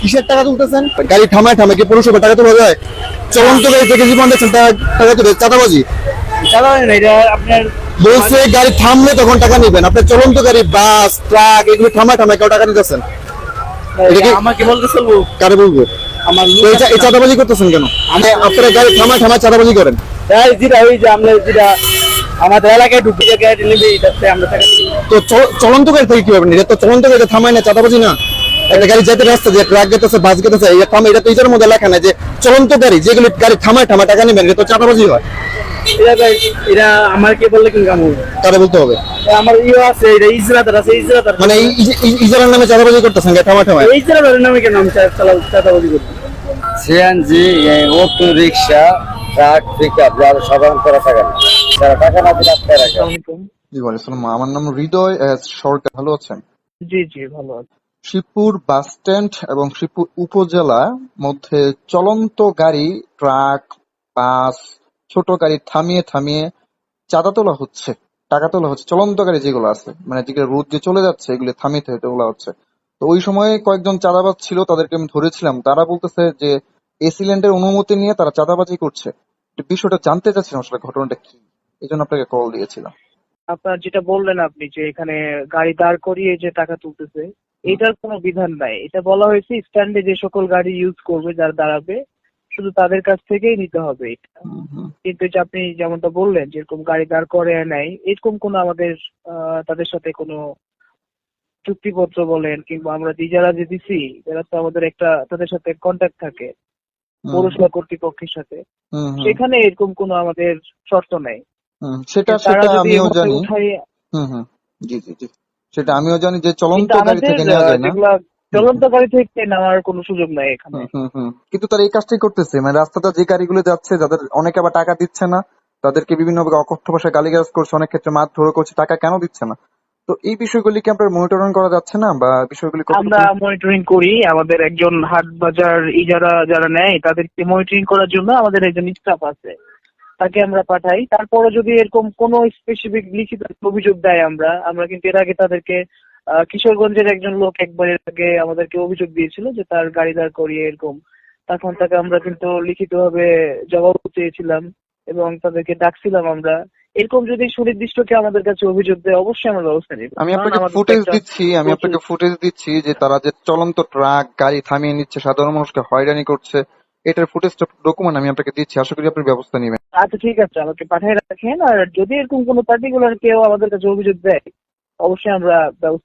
কিসের টাকা তুলতেছেন? গাড়ি থামায় থামায় কি পৌরসভা টাকা তোলা যায়? চলন্ত গাড়ি থেকে জীবন দেখছেন টাকা তুলে চাঁদাবাজি। বলছে গাড়ি থামলে তখন টাকা নেবেন। আপনার চলন্ত গাড়ি বাস ট্রাক এগুলো থামায় থামায় কেউ টাকা নিতেছেন? আমাকে বলতে চলবো? কারে বলব? আমার এই চাঁদাবাজি করতেছেন কেন? আমি আপনারা গাড়ি থামায় থামায় চাঁদাবাজি করেন। যেটা ওই যে আমরা যেটা আমাদের এলাকায় ঢুকে যে গাড়ি নেবে আমরা টাকা। তো চ- চলন্ত গাড়ি থেকে কি হবে এটা তো চলন্ত গাড়ি থামায় না চাঁদাবাজি না। একটা গাড়ি যেতে রাস্তা যে ট্রাক যেতেছে বাস যেতেছে এটা থামে এটা তো এটার মধ্যে লেখা নাই যে চলন্ত গাড়ি যেগুলি গাড়ি থামায় থামায় টাকা নেবেন এটা তো চাঁদাবাজি হয়। এটা আমার কে বললে কি কাম হবে? তারা বলতে হবে। আমার ইয়ে আছে এটা ইজরাদার আছে ইজরাদার। মানে ইজারার নামে চাঁদাবাজি করতেছেন ইজরাদারের নামে কেন আমি চাঁদাবাজি CNG auto rickshaw truck pickup যারা সাধারণ করা থাকে না যারা টাকা না দিলে রাখে আমার নাম হৃদয় এস সরকার ভালো আছেন? জি জি ভালো আছে। শিবপুর বাস স্ট্যান্ড এবং শিবপুর উপজেলা মধ্যে চলন্ত গাড়ি ট্রাক বাস ছোট গাড়ি থামিয়ে থামিয়ে চাঁদা তোলা হচ্ছে টাকা তোলা হচ্ছে চলন্ত গাড়ি যেগুলো আছে মানে যেগুলো রোদ দিয়ে চলে যাচ্ছে এগুলো থামিয়ে থামিয়ে তোলা হচ্ছে। তো ওই সময় কয়েকজন চাঁদাবাজ ছিল তাদেরকে আমি ধরেছিলাম তারা বলতেছে যে এসিল্যান্ডের অনুমতি নিয়ে তারা চাঁদাবাজি করছে। বিষয়টা জানতে চাচ্ছিলাম আসলে ঘটনাটা কি এই জন্য আপনাকে কল দিয়েছিলাম। আপনার যেটা বললেন আপনি যে এখানে গাড়ি দাঁড় করিয়ে যে টাকা তুলতেছে এটার কোনো বিধান নাই। এটা বলা হয়েছে স্ট্যান্ডে যে সকল গাড়ি ইউজ করবে যারা দাঁড়াবে শুধু তাদের কাছ থেকেই নিতে হবে এটা। কিন্তু যে আপনি যেমনটা বললেন যেরকম গাড়ি দাঁড় করে নেয় এরকম কোনো আমাদের আহ, তাদের সাথে কোনো চুক্তিপত্র বলেন কিংবা আমরা যারা যে দিছি যারা তো আমাদের একটা তাদের সাথে কন্ট্যাক্ট থাকে পৌরসভা কর্তৃপক্ষের সাথে সেখানে এরকম কোনো আমাদের শর্ত নাই। সেটা সেটা আমিও জানি। হুম হুম জি জি জি। সেটা আমিও জানি যে চলন্ত গাড়ি থেকে নেওয়া যায় না। চলন্ত গাড়ি থেকে নেওয়ার কোনো সুযোগ নাই এখানে। কিন্তু তারা এই কাজটাই করতেছে। মানে রাস্তাটা যে গাড়িগুলো যাচ্ছে যাদের অনেকে আবার টাকা দিচ্ছে না তাদেরকে বিভিন্ন অকথ্য ভাষায় গালিগালাজ করছে অনেক ক্ষেত্রে মারধর করছে টাকা কেন দিচ্ছে না? তো এই বিষয়গুলি কি আপনার মনিটরিং করা যাচ্ছে না? বা বিষয়গুলি আমরা মনিটরিং করি। আমাদের একজন হাট বাজার ইজারা যারা নেয় তাদেরকে মনিটরিং করার জন্য আমাদের একজন স্টাফ আছে। তাকে আমরা পাঠাই। তারপরে যদি এরকম কোনো স্পেসিফিক লিখিত অভিযোগ দেয় আমরা আমরা কিন্তু এর আগে তাদেরকে কিশোরগঞ্জের একজন লোক একবার এর আগে আমাদেরকে অভিযোগ দিয়েছিল যে তার গাড়ি দাঁড় করিয়ে এরকম। তখন তাকে আমরা কিন্তু লিখিতভাবে জবাব চেয়েছিলাম এবং তাদেরকে ডাকছিলাম আমরা। এরকম যদি সুনির্দিষ্ট কেউ আমাদের কাছে অভিযোগ দেয় অবশ্যই আমরা ব্যবস্থা নিব। আমি আপনাকে ফুটেজ দিচ্ছি আমি আপনাকে ফুটেজ দিচ্ছি যে তারা যে চলন্ত ট্রাক গাড়ি থামিয়ে নিচ্ছে সাধারণ মানুষকে হয়রানি করছে এটার ফুটেজটা ডকুমেন্ট আমি আপনাকে দিচ্ছি। আশা করি আপনি ব্যবস্থা নেবেন। আচ্ছা ঠিক আছে, আমাকে পাঠিয়ে রাখেন। আর যদি এরকম কোনো পার্টিকুলার কেউ আমাদের কাছে অভিযোগ দেয়, অবশ্যই আমরা ব্যবস্থা